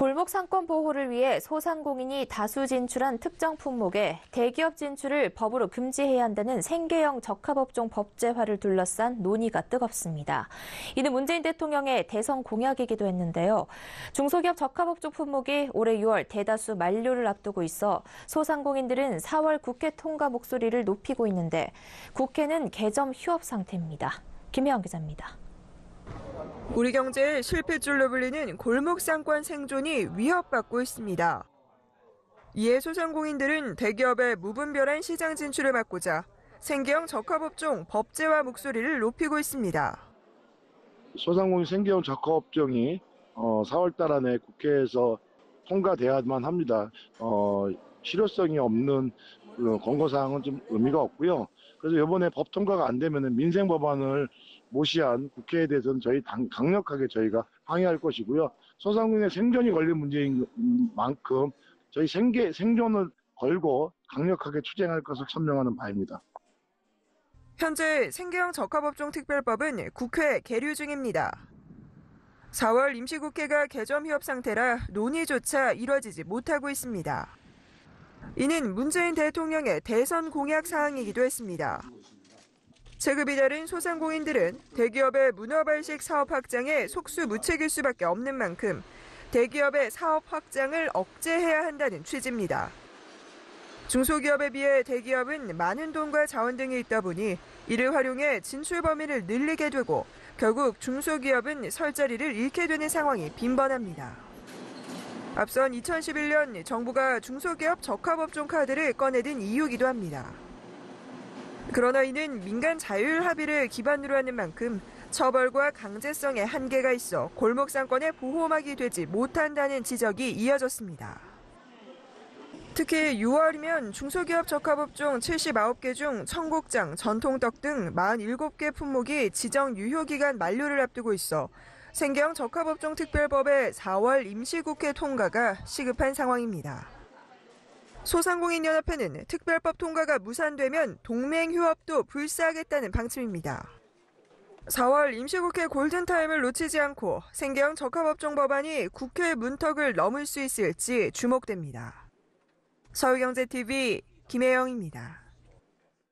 골목 상권 보호를 위해 소상공인이 다수 진출한 특정 품목에 대기업 진출을 법으로 금지해야 한다는 생계형 적합업종 법제화를 둘러싼 논의가 뜨겁습니다. 이는 문재인 대통령의 대선 공약이기도 했는데요. 중소기업 적합업종 품목이 올해 6월 대다수 만료를 앞두고 있어 소상공인들은 4월 국회 통과 목소리를 높이고 있는데 국회는 개점 휴업 상태입니다. 김혜영 기자입니다. 우리 경제의 실핏줄로 불리는 골목 상권 생존이 위협받고 있습니다. 이에 소상공인들은 대기업의 무분별한 시장 진출을 막고자 생계형 적합업종 법제화 목소리를 높이고 있습니다. 소상공인 생계형 적합업종이 어, 4월 안에 국회에서 통과돼야만 합니다. 어, 실효성이 없는 그 권고사항은 좀 의미가 없고요. 그래서 이번에 법 통과가 안 되면 민생 법안을 모시한 국회에 대해서는 저희 당, 강력하게 저희가 항의할 것이고요. 소상공인의 생존이 걸린 문제인 만큼 저희 생계, 생존을 걸고 강력하게 투쟁할 것을 천명하는 바입니다. 현재 생계형 적합업종 특별법은 국회 계류 중입니다. 4월 임시국회가 개점 휴업 상태라 논의조차 이뤄지지 못하고 있습니다. 이는 문재인 대통령의 대선 공약 사항이기도 했습니다. 체급이 다른 소상공인들은 대기업의 문어발식 사업 확장에 속수무책일 수밖에 없는 만큼 대기업의 사업 확장을 억제해야 한다는 취지입니다. 중소기업에 비해 대기업은 많은 돈과 자원 등이 있다 보니 이를 활용해 진출 범위를 늘리게 되고 결국 중소기업은 설 자리를 잃게 되는 상황이 빈번합니다. 앞선 2011년 정부가 중소기업 적합업종 카드를 꺼내든 이유기도 합니다. 그러나 이는 민간 자율 합의를 기반으로 하는 만큼 처벌과 강제성에 한계가 있어 골목 상권의 보호막이 되지 못한다는 지적이 이어졌습니다. 특히 6월이면 중소기업 적합업종 79개 중 청국장, 전통떡 등 47개 품목이 지정 유효기간 만료를 앞두고 있어 생계형 적합업종 특별법의 4월 임시국회 통과가 시급한 상황입니다. 소상공인연합회는 특별법 통과가 무산되면 동맹휴업도 불사하겠다는 방침입니다. 4월 임시국회 골든타임을 놓치지 않고 생계형 적합업종 법안이 국회 문턱을 넘을 수 있을지 주목됩니다. 서울경제TV 김혜영입니다.